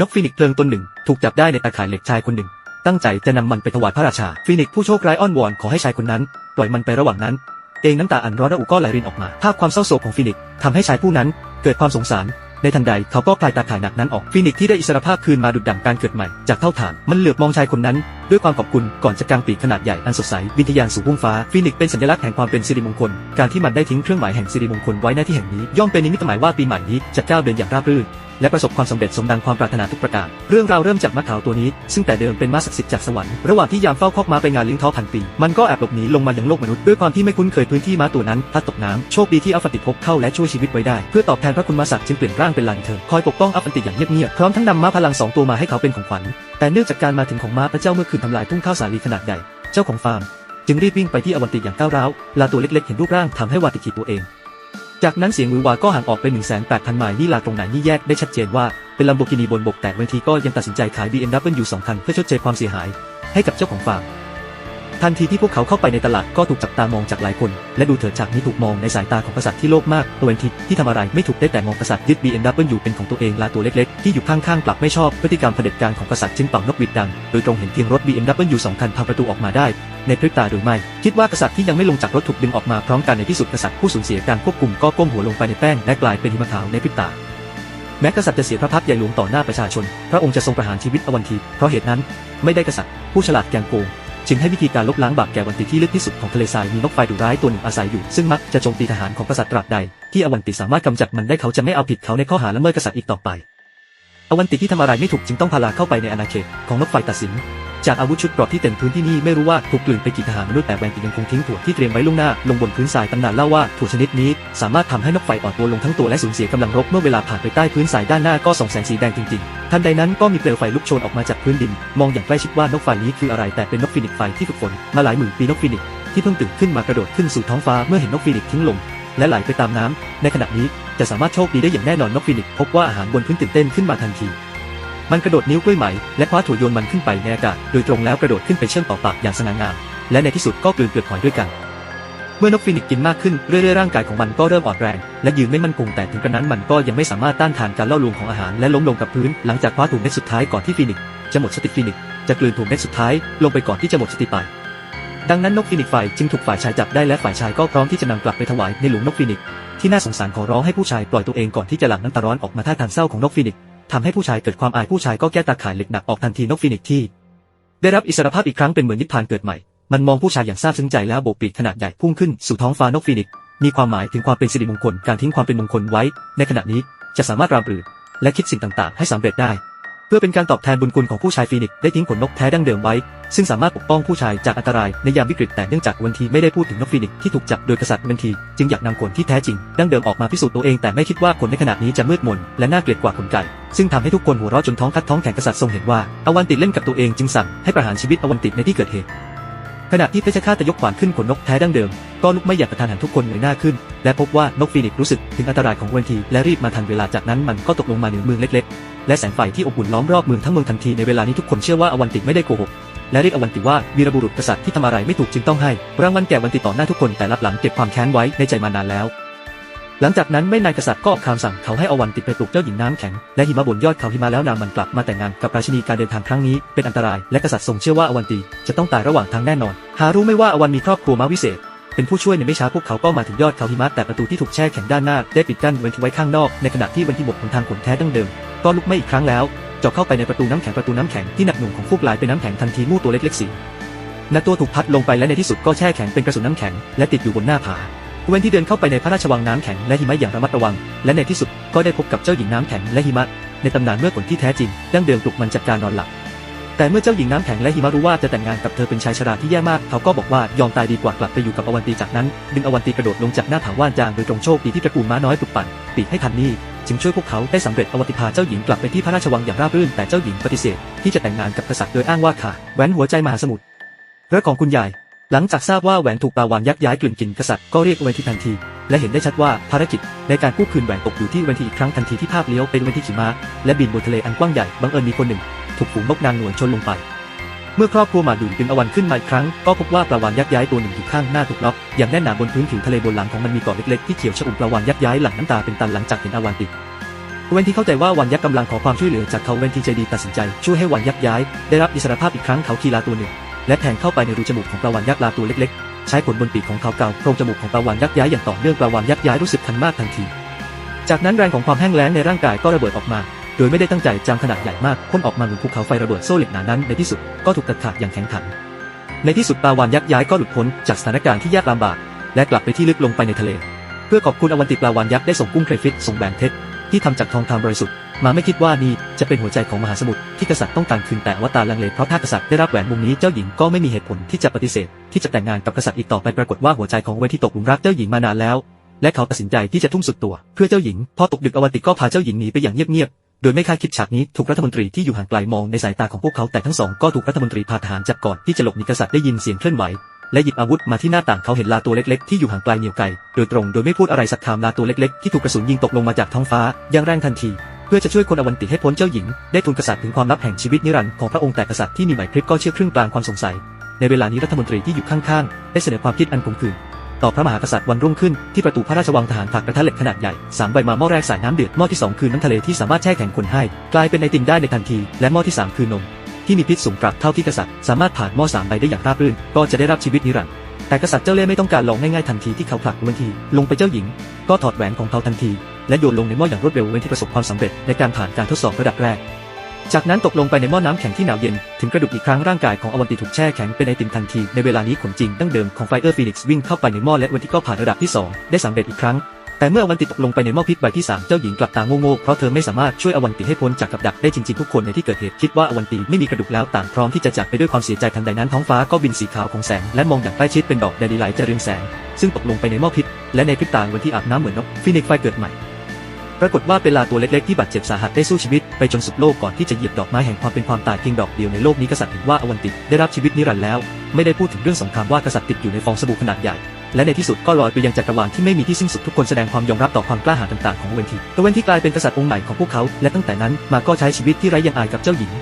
นกฟินิกเพลิงตนหนึ่ง ถูกจับได้ในตาข่ายเหล็กชายคนหนึ่ง ตั้งใจจะนำมันไปถวายพระราชา ฟินิกผู้โชคร้ายอ้อนวอนขอให้ชายคนนั้น ปล่อยมันไประหว่างนั้น เองน้ำตาอันร้อนระอุก็ไหลรินออกมา ภาพความเศร้าโศกของฟินิกทำให้ชายผู้นั้นเกิดความสงสาร ในทันใดเขาก็คลายตาข่ายหนักนั้นออก ฟินิกที่ได้อิสรภาพคืนมาดุดดั่งการเกิดใหม่จากเท่าฐาน มันเหลือบมองชายคนนั้นด้วยความขอบคุณก่อนจะกางปีกขนาดใหญ่อันสดใสบินทยานสู่พุ่งฟ้าฟีนิกซ์เป็นสัญลักษณ์แห่งความเป็นสิริมงคล การที่มันได้ทิ้งเครื่องหมายแห่งสิริมงคลไว้หน้าที่แห่งนี้ย่อมเป็นนิมิตหมายว่าปีใหม่นี้จะก้าวเดินอย่างราบรื่นและประสบความสำเร็จสมดังความปรารถนาทุกประการ เรื่องราวเริ่มจากม้าขาวตัวนี้ ซึ่งแต่เดิมเป็นม้าศักดิ์สิทธิ์จากสวรรค์ ระหว่างที่ยามเฝ้าคอกม้าไปงานเลี้ยงท้อพันปี มันก็แอบหลบหนีลงมายังโลกมนุษย์ ด้วยความที่ไม่คุ้นเคยพื้นที่ม้าตัวนั้นพลัดตกน้ำโชคดีที่อัฟาติพบเข้าและช่วยชีวิตไว้ได้ เพื่อตอบแทนพระคุณมาศักดิ์จึงเปลี่ยนร่างเป็นลานเธอคอยปกป้องอัฟติอย่างเงียบๆ พร้อมทั้งนำม้าพลังสองตัวมาให้เขาเป็นของขวัญ แต่เนื่องจากการมาถึงของม้าพระเจ้าเมื่อคืนทำลายทุ่งข้าวสาลีขนาดใหญ่เจ้าของฟาร์ม จึงรีบวิ่งไปที่อวันติอย่างก้าวร้าวลาตัวเล็กๆเห็นรูปร่างทำให้วาติขีดตัวเอง จากนั้นเสียงวือวาก็ห่างออกไป1 8 0 0 0ไมล์นี่ลาตรงไหนนี่แยกได้ชัดเจนว่าเป็นลัมโบกินีบนบกแต่เวทีก็ยังตัดสินใจขาย BMW 2คันเพื่อชดเชยความเสียหาย ให้กับเจ้าของฟาร์ม ทันทีที่พวกเขาเข้าไปในตลาดก็ถูกจับตามองจากหลายคน และดูเถิดฉากนี้ถูกมองในสายตาของกษัตริย์ที่โลภมากตัวเวนทิที่ทำอะไรไม่ถูกได้แต่มองกษัตริย์ยึด BMW เป็นของตัวเองลาตัวเล็กๆ ที่อยู่ข้างๆกลับไม่ชอบพฤติกรรมเผด็จการของกษัตริย์จึงเป่านกหวีดดัง โดยตรงเห็นเพียงรถ BMW สองคันพังประตูออกมาได้ ในพริบตาโดยไม่คิดว่ากษัตริย์ที่ยังไม่ลงจากรถถูกดึงออกมาพร้อมกันในที่สุดกษัตริย์ผู้สูญเสียการควบคุมก็ก้มหัวลงไปในแป้งและกลายเป็นหิมะขาวในพริบตาแม้กษัตริย์จะเสียพระพักตร์ใหญ่หลวงต่อหน้าประชาชน พระองค์จะทรงประหารชีวิตอวันที เพราะเหตุนั้น ไม่ได้กษัตริย์ ผู้ฉลาดแกงโกง จึงให้วิธีการลบล้างบาปแก่วันติที่ลึกที่สุดของทะเลทรายมีนกไฟดุร้ายตัวหนึ่งอาศัยอยู่ ซึ่งมักจะโจมตีทหารของกษัตริย์ตราบใด ที่อวันติสามารถกำจัดมันได้เขาจะไม่เอาผิดเขาในข้อหาละเมิดกษัตริย์อีกต่อไป อวันติที่ทำอะไรไม่ถูกจึงต้องพาลาเข้าไปในอาณาเขตของนกไฟตัดสิน จากอาวุธชุดเกราะที่เต็มพื้นที่นี่ไม่รู้ว่าถูกกลืนไปกี่ทหารมนุษย์แต่แวนติยังคงทิ้งถั่วที่เตรียมไว้ล่วงหน้าลงบนพื้นทรายตำนานเล่าว่าถั่วชนิดนี้ สามารถทำให้นกไฟอ่อนตัวลงทั้งตัวและสูญเสียกำลังรบเมื่อเวลาผ่านไปใต้พื้นทรายด้านหน้าก็ส่องแสงสีแดงจริงๆทันใดนั้นก็มีเปลวไฟลุกโชนออกมาจากพื้นดิน มองอย่างใกล้ชิดว่านกไฟนี้คืออะไรแต่เป็นนกฟีนิกไฟที่ฝึกฝนมาหลายหมื่นปีนกฟีนิกที่เพิ่งตื่นขึ้นมากระโดดขึ้นสู่ท้องฟ้าเมื่อเห็นนกฟีนิกทิ้งลงและไหลไปตามน้ำในขณะนี้จะสามารถโชคดีได้อย่างแน่นอนนกฟีนิกพบว่าอาหารบนพื้นตื่นเต้นขึ้นมาทันที มันกระโดดนิ้วกล้วยไหม และคว้าถั่วโยนมันขึ้นไปในอากาศโดยตรงแล้วกระโดดขึ้นไปเชื่อมต่อปากอย่างสง่างาม และในที่สุดก็กลืนเปลือกหอยด้วยกัน เมื่อนกฟีนิกกินมากขึ้นเรื่อยๆร่างกายของมันก็เริ่มอ่อนแรง และยืนไม่มั่นคงแต่ถึงกระนั้นมันก็ยังไม่สามารถต้านทานการล่อลวงของอาหารและล้มลงกับพื้น หลังจากคว้าถุงเม็ดสุดท้ายก่อนที่ฟีนิกจะหมดสติฟีนิกจะกลืนถุงเม็ดสุดท้ายลงไปก่อนที่จะหมดสติไปดังนั้นนกฟีนิกซ์ไฟจึงถูกฝ่ายชายจับได้และฝ่ายชายก็พร้อมที่จะนำกลับไปถวายในหลุมนกฟีนิกที่น่าสงสารขอร้องให้ผู้ชายปล่อยตัวเองก่อนที่จะหลั่งน้ำตาร้อนออกมาท่าทางเศร้าของนกฟีนิก ทำให้ผู้ชายเกิดความอายผู้ชายก็แก้ตาข่ายเหล็กหนักออกทันทีนกฟินิกที่ ได้รับอิสรภาพอีกครั้งเป็นเหมือนนิพพานเกิดใหม่ มันมองผู้ชายอย่างซาบซึ้งใจแล้วโบกปีกขนาดใหญ่พุ่งขึ้นสู่ท้องฟ้านกฟินิกมีความหมายถึงความเป็นสิริมงคลการทิ้งความเป็นมงคลไว้ ในขณะนี้จะสามารถรามปรือและคิดสิ่งต่างๆ ให้สำเร็จได้ พื่อเป็นการตอบแทนบุญคุณของผู้ชายฟีนิกซ์ได้ทิ้งขนนกแท้ดั้งเดิมไว้ ซึ่งสามารถปกป้องผู้ชายจากอันตรายในยามวิกฤตแต่เนื่องจากวันทีไม่ได้พูดถึงนกฟีนิกซ์ที่ถูกจับโดยกษัตริย์วันที จึงอยากนำขนที่แท้จริงดั้งเดิมออกมาพิสูจน์ตัวเองแต่ไม่คิดว่าขนในขณะนี้จะมืดมนและน่าเกลียดกว่าขนไก่ซึ่งทำให้ทุกคนหัวเราะจนท้องคัดท้องแข็งกษัตริย์ทรงเห็นว่าอวันติดเล่นกับตัวเองจึงสั่งให้ประหารชีวิตอวันติดในที่เกิดเหตุ ขณะที่เพชฌฆาตยกขวานขึ้นขนนกแท้ดั้งเดิม ก็ลุกไม่อยากกระทานหันทุกคนเงยหน้าขึ้น และพบว่านกฟีนิกซ์รู้สึกถึงอันตรายของวันทีและรีบมาทันเวลาจากนั้นมันก็ตกลงมาเหนือเมืองเล็กๆ และแสงไฟที่อบอุ่นล้อมรอบเมืองทั้งเมืองทันทีในเวลานี้ทุกคนเชื่อว่าอวันติไม่ได้โกหกและเรียกอวันติว่าวีรบุรุษกษัตริย์ที่ทำอะไรไม่ถูกจึงต้องให้รางวัลแก่วันติต่อหน้าทุกคนแต่รับหลังเก็บความแค้นไว้ในใจมานานแล้ว หลังจากนั้นไม่นานกษัตริย์ก็ออกคำสั่งเขาให้อวันติไปปลุกเจ้าหญิงน้ำแข็งและหิมะบนยอดเขาหิมะแล้วนำมันกลับมาแต่งงานกับราชินีการเดินทางครั้งนี้เป็นอันตรายและกษัตริย์ทรงเชื่อว่าอวันติจะต้องตายระหว่างทางแน่นอน หารู้ไม่ว่าอวันมีครอบครัวมาวิเศษ เป็นผู้ช่วยในไม่ช้าพวกเขาก็มาถึงยอดเขาหิมะแต่ประตูที่ถูกแช่แข็งด้านหน้าได้ปิดกั้นเว้นไว้ข้างนอกในขณะที่วันที่บกหนทางขนแท้ดั้งเดิมก็ลุกไม่อีกครั้งแล้วจาะเข้าไปในประตูน้ำแข็งประตูน้ำแข็งที่หนักหน่วงของฟูกลายเป็นน้ำแข็งทันทีมู่ตัวเล็กๆสีนาตัวถูกพัดลงไปและในที่สุดก็แช่แข็งเป็นกระสุนน้ำแข็งและติดอยู่บนหน้าผา เวนที่เดินเข้าไปในพระราชวังน้ำแข็งและหิมะอย่างระมัดระวัง และในที่สุดก็ได้พบกับเจ้าหญิงน้ำแข็งและหิมะ ในตำนานเมื่อคนที่แท้จริงดั้งเดิมปลุกมันจากการนอนหลับ แต่เมื่อเจ้าหญิงน้ำแข็งและหิมะรู้ว่าจะแต่งงานกับเธอเป็นชายชราที่แย่มาก เขาก็บอกว่ายอมตายดีกว่ากลับไปอยู่กับอวันตีจากนั้น ดึงอวันตีกระโดดลงจากหน้าผาว่านจางโดยตรงโชคดีที่ตระกูลม้าน้อยปลุกปั่นปีกให้ทันนี่จึงช่วยพวกเขาได้สำเร็จอวันติพาเจ้าหญิงกลับไปที่พระราชวังอย่างราบรื่นแต่เจ้าหญิงปฏิเสธ ที่จะแต่งงานกับกษัตริย์โดยอ้างว่าขาดแหวนหัวใจมหาสมุทรเรื่องของคุณยาย หลังจากทราบว่าแหวนถูกปลาวานยักย้ายกลืนกินกษัตริย์ก็เรียกเวนทีทันที และเห็นได้ชัดว่าภารกิจในการกู้คืนแหวนตกอยู่ที่เวนทีอีกครั้งทันทีที่ภาพเลี้ยวเป็นเวนทีขี่ม้าและบินบนทะเลอันกว้างใหญ่บังเอิญมีคนหนึ่ง ถูกฝูงนกนางนวลชนลงไป เมื่อครอบครัวหมาดุนดึงอวันขึ้นมาอีกครั้งก็พบว่าปลาวานยักย้ายตัวหนึ่งอยู่ข้างหน้าถูกล็อกอย่างแน่นหนาบนพื้นผิวทะเลบนหลังของมันมีเกาะเล็กๆที่เขียวชอุ่มปลาวานยักย้ายหลั่งน้ำตาเป็นตันหลังจากเห็นอวันติดเวนที่เข้าใจว่าวันยักษ์กำลังขอความช่วยเหลือจากเขาเวนที่ใจดีตัดสินใจช่วยให้วันยักษ์ย้าย ได้รับอิสรภาพอีกครั้งเขาคีลาตัวหนึ่ง และแทงเข้าไปในรูจมูกของปลาวานยักษ์ลาตัวเล็กๆ ใช้ขนบนปีกของเขาเกาโพรงจมูกของปลาวานยักษ์ย้ายอย่างต่อเนื่องปลาวานยักษ์ย้ายรู้สึกคันมากทันที จากนั้นแรงของความแห้งแล้งในร่างกายก็ระเบิดออกมา โดยไม่ได้ตั้งใจจามขนาดใหญ่มากพ่นออกมาเหมือนภูเขาไฟระเบิดโซ่เหล็กหนานั้นในที่สุดก็ถูกตัดขาดอย่างแข็งขัน ในที่สุดปลาวานยักษ์ย้ายก็หลุดพ้นจากสถานการณ์ที่ยากลำบาก และกลับไปที่ลึกลงไปในทะเล เพื่อขอบคุณอวันติปลาวานยักษ์ได้ส่งกุ้งเครฟิตส่งแหวนเพชรที่ทำจากทองคำบริสุทธิ์ มาไม่คิดว่านี่จะเป็นหัวใจของมหาสมุทรที่กษัตริย์ต้องการคืนแต่อวตารลังเลเพราะถ้ากษัตริย์ได้รับแหวนวงนี้เจ้าหญิงก็ไม่มีเหตุผลที่จะปฏิเสธ ที่จะแต่งงานกับกษัตริย์อีกต่อไปปรากฏว่าหัวใจของเวที่ตกหลุมรักเจ้าหญิงมานานแล้ว และเขาตัดสินใจที่จะทุ่มสุดตัว เพื่อเจ้าหญิงพอตกดึกอวติก็พาเจ้าหญิงหนีไปอย่างเงียบๆโดยไม่คาดคิดฉากนี้ถูกรัฐมนตรีที่อยู่ห่างไกลมองในสายตาของพวกเขาแต่ทั้งสองก็ถูกรัฐมนตรีพาทหารจับก่อนที่จะหลบหนีกษัตริย์ได้ยินเสียงเคลื่อนไหวและหยิบอาวุธมาที่หน้าต่างเขาเห็นลาตัวเล็กๆที่อยู่ห่างไกลเหนียวไกลโดยตรงโดยไม่พูดอะไรสักคำลาตัวเล็กๆที่ถูกกระสุนยิงตกลงมาจากท้องฟ้าอย่างแรงทันที พื่อจะช่วยคนอวันติให้พ้นเจ้าหญิง ได้ทูลกษัตริย์ถึงความลับแห่งชีวิตนิรันดร์ของพระองค์แต่กษัตริย์ที่มีไหวพริบก็เชื่อครึ่งกลางความสงสัย ในเวลานี้รัฐมนตรีที่อยู่ข้างๆ ได้เสนอความคิดอันคมขืนต่อพระมหากษัตริย์วันรุ่งขึ้นที่ประตูพระราชวังทหารผักกระทะเหล็กขนาดใหญ่สามใบมาหม้อแรกใส่น้ำเดือดหม้อที่สองคือน้ำทะเลที่สามารถแช่แข็งคนให้ กลายเป็นไอติมได้ในทันที และหม้อที่สามคือนมที่มีพิษสูงปรับเท่าที่กษัตริย์สามารถผ่านหม้อสามใบได้อย่างราบรื่น ก็จะได้รับชีวิตนิรันดร์แต่กษัตริย์เจ้าเล่ห์ไม่ต้องการลองง่ายๆทันทีที่เขาผลักเวนทีลงไปเจ้าหญิง ก็ถอดแหวนของเขาทันที และโยนลงในหม้ออย่างรวดเร็วเวนที่ประสบความสำเร็จในการผ่านการทดสอบระดับแรก จากนั้นตกลงไปในหม้อน้ำแข็งที่หนาวเย็น ถึงกระดูกอีกครั้งร่างกายของอวันติถูกแช่แข็งเป็นไอติมทันที ในเวลานี้ขนจริงดั้งเดิมของไฟเออร์ฟีนิกซ์วิ่งเข้าไปในหม้อและวันที่ก็ผ่านระดับที่ 2 ได้สำเร็จอีกครั้ง แต่เมื่ออวันติตกลงไปในหม้อพิษใบที่ 3 เจ้าหญิงกลับตาโง่ๆเพราะเธอไม่สามารถช่วยอวันติให้พ้นจากกับดักได้จริงๆทุกคนในที่เกิดเหตุคิดว่าอวันติไม่มีกระดูกแล้วต่างพร้อมที่จะจากไปด้วยความเสียใจทันใดนั้นท้องฟ้าก็บินสีขาวของแสงและมองอย่างใกล้ชิดเป็นดอกแดดีไลท์จะเรืองแสงซึ่งตกลงไปในหม้อพิษ และในพริบตาวันที่อาบน้ำเหมือนนกฟินิกไฟเกิดใหม่ ปรากฏว่าเป็นลาตัวเล็กๆที่บาดเจ็บสาหัสได้สู้ชีวิตไปจนสุดโลกก่อนที่จะเหยียบดอกไม้แห่งความเป็นความตายเพียงดอกเดียวในโลกนี้กษัตริย์เห็นว่าอวันติได้รับชีวิตนิรันดร์แล้ว ไม่ได้พูดถึงเรื่องสงครามว่ากษัตริย์ติดอยู่ในฟองสบู่ขนาดใหญ่และในที่สุดก็ลอยไปยังจักรวาลที่ไม่มีที่สิ้นสุดทุกคนแสดงความยอมรับต่อความกล้าหาญต่างๆของเวนทีตัวเวนที่กลายเป็นกษัตริย์องค์ใหม่ของพวกเขา และตั้งแต่นั้นมาก็ใช้ชีวิตที่ไร้ยางอายกับเจ้าหญิง